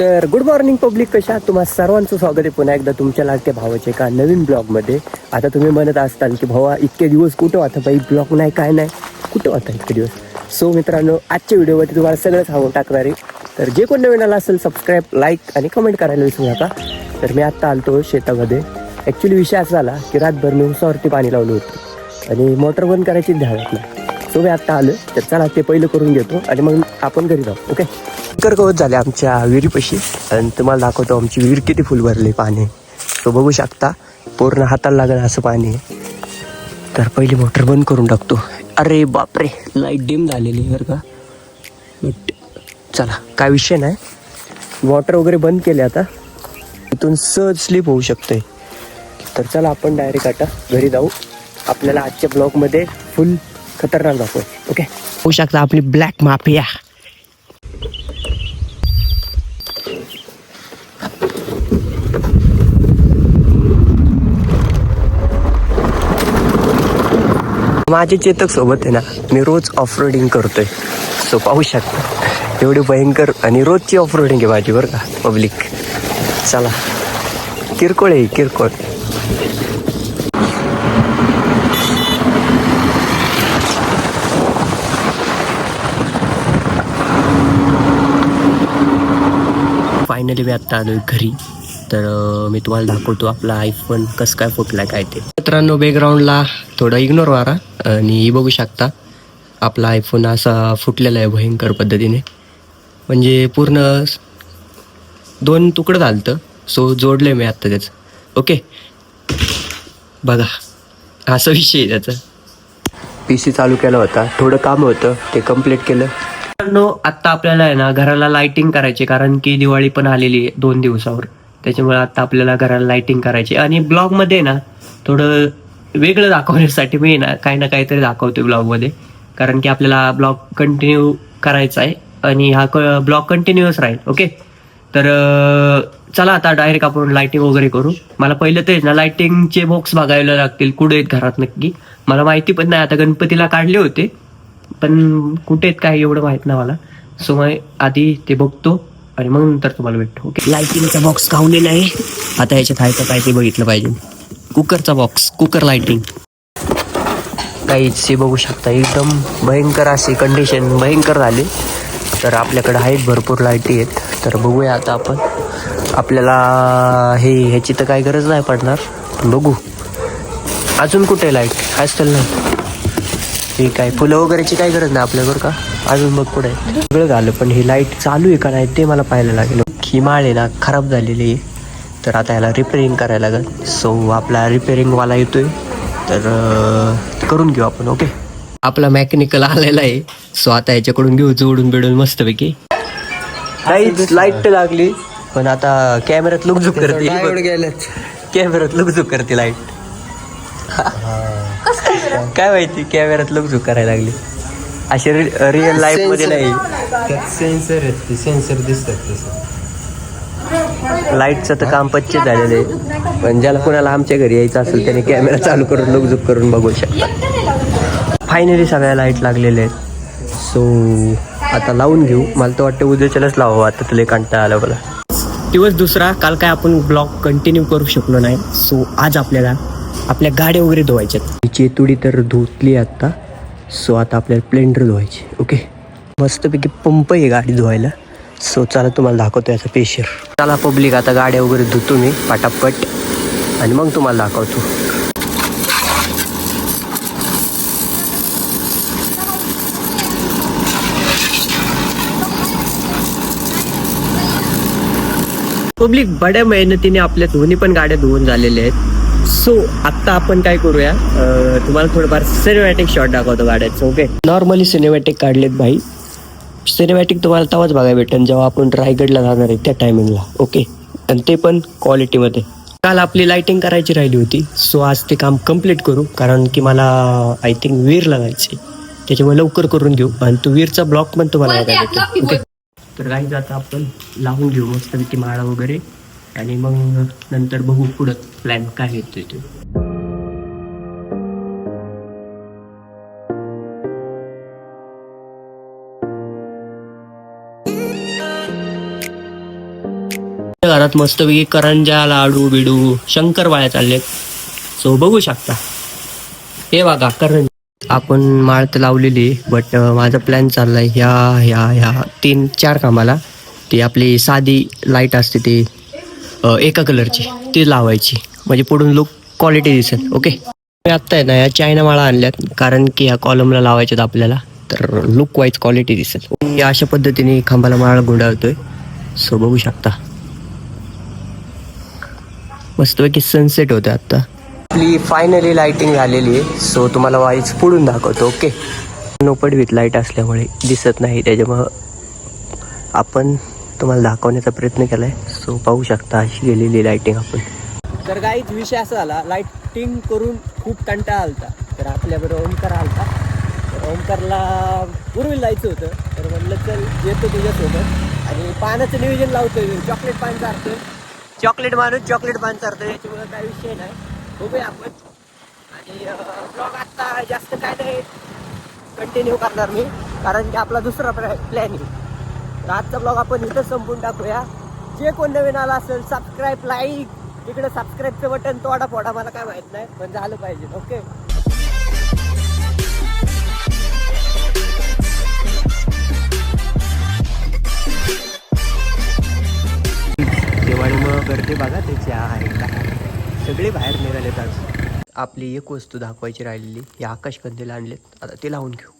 तर good morning public कशा तुम्हा सर्वांचं स्वागत आहे. पुन्हा एकदा तुमच्या लागते भावाचे एका नवीन ब्लॉगमध्ये आता तुम्ही म्हणत असताल की भावा इतके दिवस कुठं होता बाई? ब्लॉग नाही काय नाही? कुठं होता इतके दिवस? सो मित्रांनो आजच्या व्हिडिओवरती तुम्हाला सगळं सांगून टाकणार आहे. तर जे कोण नवीन आला असेल सबस्क्राईब लाईक आणि कमेंट करायला विसरू नका. तर मी आत्ता आलतो शेतामध्ये. ॲक्च्युली विषय असा झाला की रातभर मी उसावरती पाणी लावलं होतं. आणि मोटर बंद करायची ध्यानात नाही. सो मी आत्ता आलो तर चला ते पहिलं करून घेतो आणि मग आपण घरी जाऊ ओके कर गवत झाले आमच्या विहिरीपाशी. आणि तुम्हाला दाखवतो आमची विहीर किती फुल भरली पाणी. तो बघू शकता पूर्ण हाताला लागलं असं पाणी. आहे तर पहिली मोटर बंद करून टाकतो. अरे बापरे लाइट डिम झालेली आहे बरं का. बट चला काय विषय नाही. मोटर वगैरे बंद केले आता. इथून सहज स्लिप होऊ शकते. तर चला आपण डायरेक्ट आता घरी जाऊ. आपल्याला आजच्या ब्लॉगमध्ये फुल खतरनाक दाखवू ओके होऊ शकता आपली ब्लॅक माफिया माझे चेतक सोबत आहे ना मी रोज ऑफ रोडिंग करतोय. सो पाहू शकता. एवढी भयंकर आणि रोजची ऑफ रोडिंग आहे माझी बरं का पब्लिक चला. किरकोळ आहे किरकोळ. फायनली मी आत्ता आलोय घरी. तर मी तुम्हाला दाखवतो आपला आयफोन कसं काय फुटला काय ते. मित्रांनो बॅकग्राऊंडला थोडं इग्नोर वारा आणि ही बघू शकता आपला आयफोन असा फुटलेला आहे भयंकर पद्धतीने. म्हणजे पूर्ण दोन तुकडं झालतं सो जोडले मी आत्ता त्याचं. ओके बघा असा विषय आहे त्याचा. पी सी चालू केला होता थोडं काम होतं ते कंप्लीट केलं. मित्रांनो आत्ता आपल्याला आहे ना घराला लाइटिंग करायची कारण की दिवाळी पण आलेली आहे दोन दिवसावर. त्याच्यामुळे आता आपल्याला घराला लाइटिंग करायची आणि ब्लॉगमध्ये ना थोडं वेगळं दाखवण्यासाठी मी ना काही ना काहीतरी दाखवतोय ब्लॉगमध्ये कारण की आपल्याला ब्लॉग कंटिन्यू करायचा आहे आणि हा क ब्लॉग कंटिन्युअस राहील ओके तर चला आता डायरेक्ट आपण लाइटिंग वगैरे करू. मला पहिलं तेच ना लाइटिंगचे बॉक्स बघायला लागतील. कुठे आहेत घरात नक्की? मला माहिती पण नाही. आता गणपतीला काढले होते. पण कुठे आहेत काय एवढं माहीत नाही मला. सो मग आधी ते बघतो आणि मग नंतर तुम्हाला भेटतो ओके लाइटिंगचा बॉक्स काहून आहे आता याच्यात आहे तर काय ते बघितलं पाहिजे. कुकरचा बॉक्स कुकर लाइटिंग काहीच हे बघू शकता एकदम भयंकर अशी कंडिशन भयंकर झाली. तर आपल्याकडे आहेत भरपूर लाईटी आहेत. तर बघूया आता आपण. आपल्याला हे ह्याची तर काही गरज नाही पडणार. बघू. अजून कुठे लाइट असतील नाही ठीक आहे फुलं वगैरेची काही गरज नाही आपल्या बरं का? अजून बघ पुढे. सगळं झालं पण ही लाइट चालू आहे का नाही ते मला पाहायला लागेल. ही माळ आहे ना खराब झालेली आहे. तर आता याला रिपेअरिंग करायला लागेल. सो आपला रिपेअरिंगवाला येतोय. तर करून घेऊ आपण ओके आपला मेकॅनिकल आलेला आहे. सो आता याच्याकडून घेऊ जोडून बिडून मस्तपैकी. काहीच लाइट लागली पण आता कॅमेऱ्यात लुकझुक करते. कॅमेऱ्यात लुकझुक करते लाइट काय माहिती कॅमेऱ्यात लुकझुक करायला लागली. अशी रिअल लाईफमध्ये नाही. सेन्सर आहेत ते सेन्सर दिसतात तसं. लाईटचं तर काम पच्चे झालेलं आहे. पण ज्याला कोणाला आमच्या घरी यायचं असेल त्याने कॅमेरा चालू करून लुकझुक करून बघू शकता. फायनली सगळ्या लाइट लागलेल्या आहेत. सो आता लावून घेऊ. मला तर वाटतं उद्याच्यालाच लावावं. आता तुला कंटाळा आला मला. दिवस दुसरा. काल काय आपण ब्लॉग कंटिन्यू करू शकलो नाही. सो आज आपल्याला आपल्या गाड्या वगैरे धुवायच्यात. चेतुडी तर धुतली आत्ता सो आता आपल्याला प्लेंडर धुवायची. ओके मस्तपैकी पंप आहे गाडी धुवायला. सो चला तुम्हाला दाखवतो याचा पेशर. चला पब्लिक आता गाड्या वगैरे धुतो मी पटापट. आणि मग तुम्हाला दाखवतो. पब्लिक बड्या मेहनतीने आपल्या दोन्ही पण गाड्या धुवून झालेल्या आहेत. सो आत्ता आपण काय करूया? तुम्हाला थोडंफार सिनेमॅटिक शॉट दाखवतो गाड्याचं ओके नॉर्मली सिनेमॅटिक काढलेत भाई. सिनेमॅटिक तुम्हाला तेव्हाच बघायला भेटेल जेव्हा आपण रायगडला जाणार आहे त्या टायमिंगला ओके आणि ते पण क्वालिटीमध्ये काल आपली लाइटिंग करायची राहिली होती सो आज ते काम कंप्लीट करू कारण की मला आय थिंक वीरला जायचे त्याच्यामुळे लवकर करून घेऊ आणि तो वीरचा ब्लॉक पण तुम्हाला बघायला भेटेल ओके तर काही आता आपण लावून घेऊ मस्तपैकी माळा वगैरे आणि मग नंतर बघू पुढं प्लॅन काय येतोय ते. घरात मस्तपैकी करंजा लाडू बिडू शंकरपाळ्या चाललेत. सो बघू शकता. हे बघा करंज. आपण माळ तर लावलेली बट माझा प्लॅन चाललाय ह्या ह्या ह्या तीन चार कामाला. ती आपली साधी लाइट असते ती एका कलरची ती लावायची. म्हणजे पुढून लुक क्वालिटी दिसेल ओके मी आत्ता आहे ना या चायना माळा आणल्यात. कारण की ह्या कॉलमला लावायच्यात आपल्याला. तर लुक वाईज क्वालिटी दिसेल. या अशा पद्धतीने खांबाला माळा गुंडाळतोय. सो बघू शकता. मस्तपैकी सनसेट होतं आत्ता आपली फायनली लाइटिंग झालेली आहे. सो तुम्हाला वाईज पुढून दाखवतो ओके नोपड विथ लाइट असल्यामुळे दिसत नाही. त्याच्यामुळं आपण तुम्हाला दाखवण्याचा प्रयत्न केला आहे सो पाहू शकता अशी गेलेली लाईटिंग आपण. तर काहीच विषय असा झाला लाईटिंग करून खूप कंटाळा आलता. तर आपल्याबरोबर ओमकार आलता. तर ओमकारला पूर्वी जायचं होतं. तर म्हणलं चल येतो तुझ्यासोबत. आणि पानाचं नियोजन लावतोय चॉकलेट पान चारतोय. चॉकलेट माणूस चॉकलेट पान चारतोय याच्यामुळे काय विषय नाही. बघूया आपण. आणि ब्लॉग आता जास्त काय नाही. कंटिन्यू करणार मी कारण की आपला दुसरा प्लॅन आहे तर आजचा ब्लॉग आपण इथं संपून टाकूया. जे कोण नवीन आला असेल सबस्क्राईब लाईक तिकडे सबस्क्राईबचं बटन तोडा फोडा मला काय माहीत नाही पण झालं पाहिजे ओके बघा त्याची सगळे बाहेर निघालेत आज. आपली एक वस्तू दाखवायची राहिलेली ही आकाश आणलेत. आता ते लावून घेऊ.